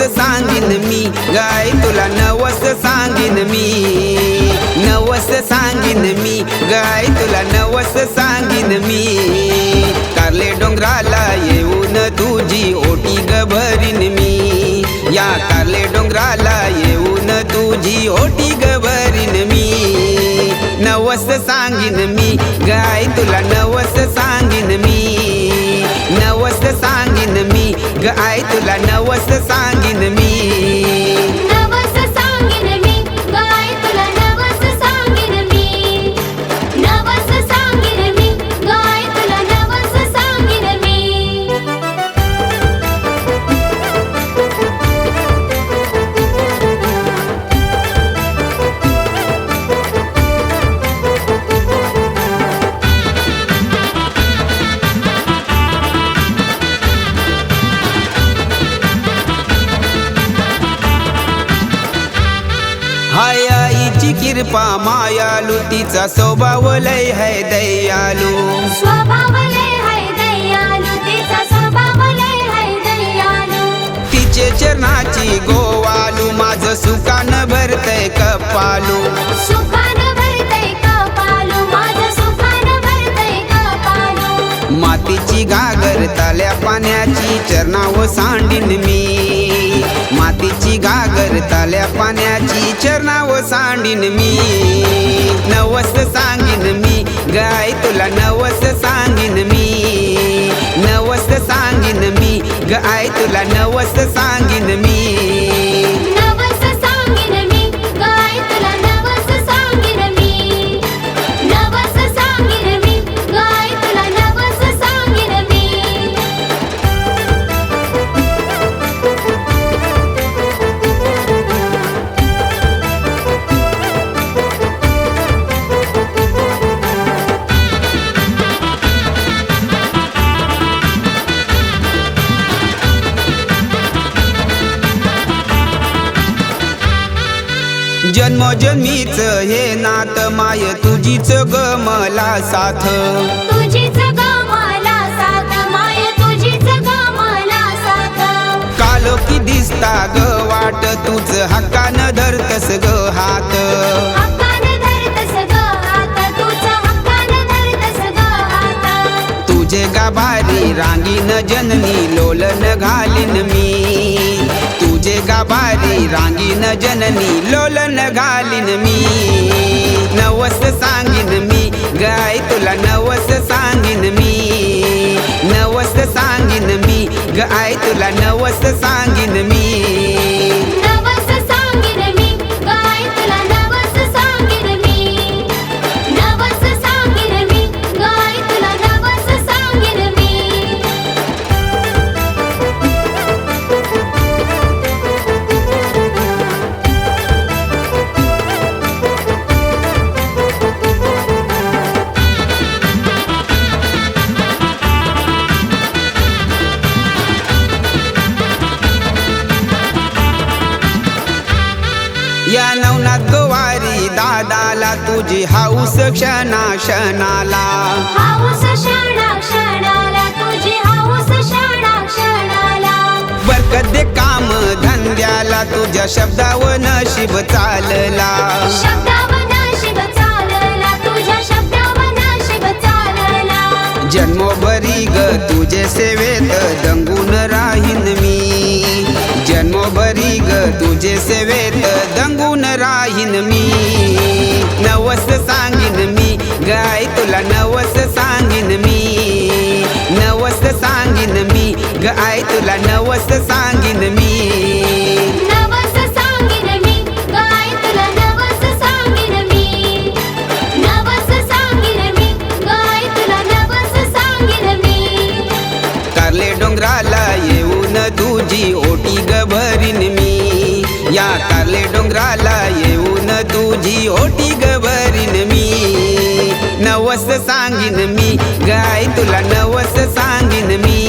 सांगीन मी. गाय तुला नवस सांगीन मी. नवस सांगीन मी. गाय तुला नवस सांगीन मी. कारले डोंगराला येऊन तुझी ओटी ग भरीन मी. या कारले डोंगराला येऊन तुझी ओटी ग मी. नवस सांगीन मी. गाय तुला नवस मी गाय तुला नवस सांगीन मी आईची कृपा मायालू तिचा स्वभाव लय है दयालू. तिचा चरणाची गोवालू माझं सुकान भरतय कपालू. मातीची घागर ताल्या पाण्याची चरणाव सांडीन मी. मातीची घागर ताल्या पाण्याची चरणाव सांडीन मी. नवस सांगीन मी गाय तुला नवस सांगीन मी. नवस सांगीन मी गाय तुला नवस सांगीन मी. जन्मोजन्मीच हे नात माय तुझीच ग मला साथ. तुझीच ग मला साथ माय तुझीच ग मला साथ. कालो की दिसता ग वाट तुझ हक्कानं धरतस ग हात. हक्कानं धरतस ग हात तुझं हक्कानं धरतस ग हात. तुझे गाभारी रांगीन जननी लोलन घालीन मी. तुझे गाभारी रांगीन जननी लोलन घालीन मी. नवस सांगीन मी गाय तुला नवस सांगीन मी. नवस सांगीन मी गाय तुला नवस सांगीन मी. तुझी हाऊस क्षणा क्षणाला हाऊस क्षणा क्षणाला तुझी हाऊस क्षणा क्षणाला बरकत दे काम धंद्याला तुझ्या शब्दावर नशीब चालला. शब्दावर तुझे सेवेत दंगून राहीन मी. नवस सांगीन मी गाय तुला नवस सांगीन मी. नवस सांगीन मी गाय तुला नवस सांगीन मी. या कारले डोंगराला येऊन तुझी ओटी ग मी. नवस सांगीन मी गाय तुला नवस सांगीन मी.